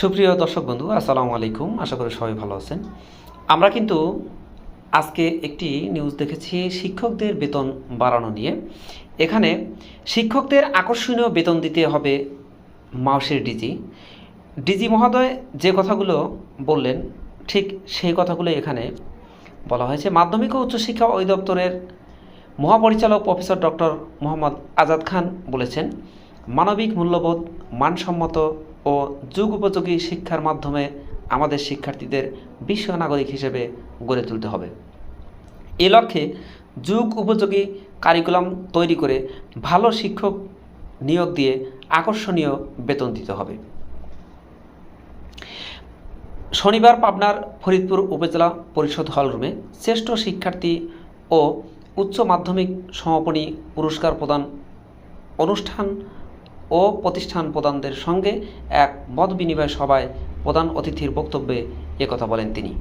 সুপ্রিয় দর্শক বন্ধু, আসসালামু আলাইকুম। আশা করি সবাই ভালো আছেন। আমরা কিন্তু আজকে একটি নিউজ দেখেছি শিক্ষকদের বেতন বাড়ানো নিয়ে। এখানে শিক্ষকদের আকর্ষণীয় বেতন দিতে হবে মাউসের ডিজি ডিজি মহোদয় যে কথাগুলো বললেন, ঠিক সেই কথাগুলো এখানে বলা হয়েছে। মাধ্যমিক ও উচ্চশিক্ষা অধিদপ্তরের মহাপরিচালক প্রফেসর ডক্টর মোহাম্মদ আজাদ খান বলেছেন, মানবিক মূল্যবোধ মানসম্মত ও যুগ উপযোগী শিক্ষার মাধ্যমে আমাদের শিক্ষার্থীদের বিশ্ব নাগরিক হিসেবে গড়ে তুলতে হবে। এ লক্ষ্যে যুগ উপযোগী কারিকুলাম তৈরি করে ভালো শিক্ষক নিয়োগ দিয়ে আকর্ষণীয় বেতন দিতে হবে। শনিবার পাবনার ফরিদপুর উপজেলা পরিষদ হলরুমে শ্রেষ্ঠ শিক্ষার্থী ও উচ্চ মাধ্যমিক সমাপনী পুরস্কার প্রদান অনুষ্ঠান ও প্রতিষ্ঠান প্রদানদের সঙ্গে এক মত বিনিময় সভায় প্রধান অতিথির বক্তব্যে একথা বলেন তিনি।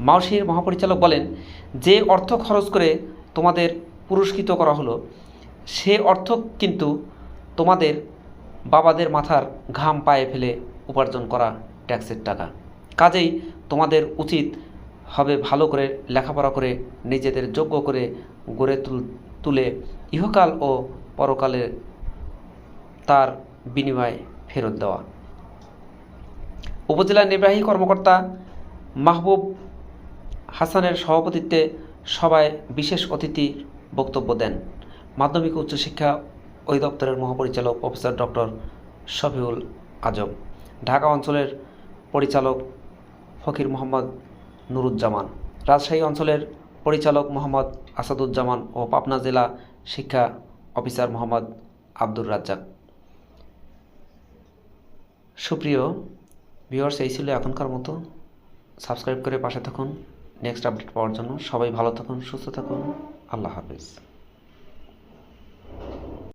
মাউসির মহাপরিচালক বলেন, যে অর্থ খরচ করে তোমাদের পুরস্কৃত করা হলো, সে অর্থ কিন্তু তোমাদের বাবাদের মাথার ঘাম পায়ে ফেলে উপার্জন করা ট্যাক্সের টাকা। কাজেই তোমাদের উচিত হবে ভালো করে লেখাপড়া করে নিজেদের যোগ্য করে গড়ে তুল, তুলে ইহকাল ও পরকালের তার বিনিময়ে ফেরত দেওয়া। উপজেলা নির্বাহী কর্মকর্তা মাহবুব হাসানের সভাপতিত্বে সভায় বিশেষ অতিথি বক্তব্য দেন মাধ্যমিক উচ্চশিক্ষা অধিদপ্তরের মহাপরিচালক প্রফেসর ডক্টর শফিউল আজম, ঢাকা অঞ্চলের পরিচালক ফকির মোহাম্মদ নুরুজ্জামান, রাজশাহী অঞ্চলের পরিচালক মোহাম্মদ আসাদুজ্জামান ও পাবনা জেলা শিক্ষা অফিসার মোহাম্মদ আব্দুর রাজ্জাক। সুপ্রিয় ভিউয়ার্স, এই ছিল এখনকার মতো। সাবস্ক্রাইব করে পাশে থাকুন। নেক্সট আপডেট পাওয়ার জন্য সবাই ভালো থাকুন, সুস্থ থাকুন। আল্লাহ হাফিজ।